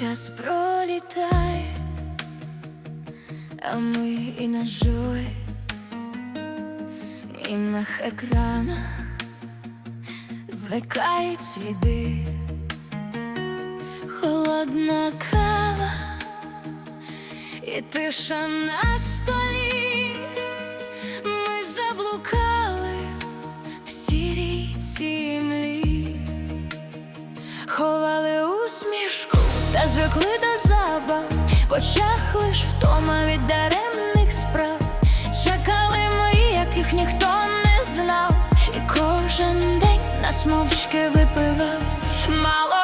Час пролітає, а ми і на жой, на екранах зникають сліди, холодна кава і тиша на столі. Ми заблукали в сірій цімлі, ховали усмішку та звикли до забав, в очах лиш втома від даремних справ. Чекали ми, яких ніхто не знав, і кожен день нас мовчки випивав. Мало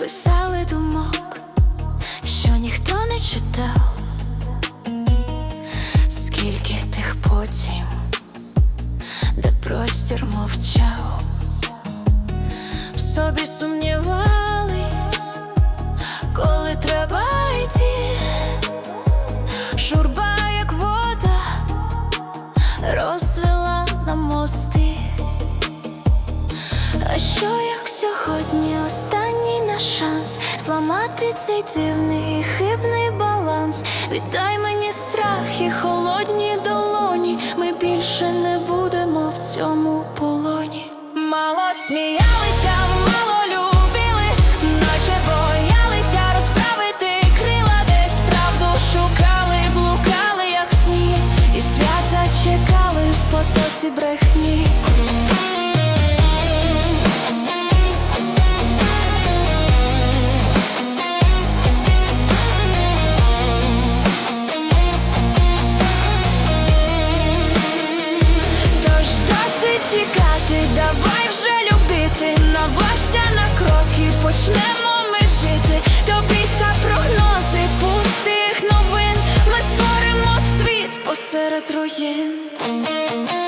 писали думок, що ніхто не читав, скільки тих потім, де простір мовчав, в собі сумнівались, коли треба йти, журба, як вода, розвела на мости. А що як сьогодні останній зламати цей дивний хибний баланс? Віддай мені страх і холодні долоні. Ми більше не будемо в цьому полоні. Мало сміялися, мало любили, наче боялися розправити крила, десь правду шукали, блукали, як сні, і свята чекали в потоці брехні. Любити, наважся на кроки, почнемо ми жити. До біса прогнози пустих новин. Ми створимо світ посеред руїн.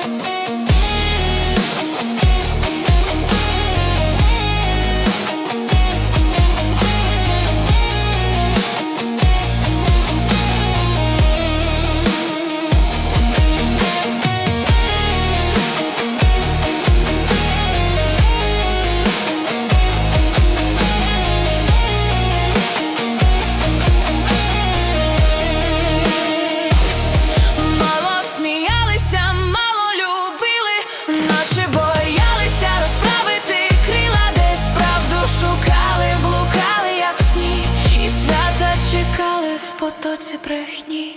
в потоці брехні.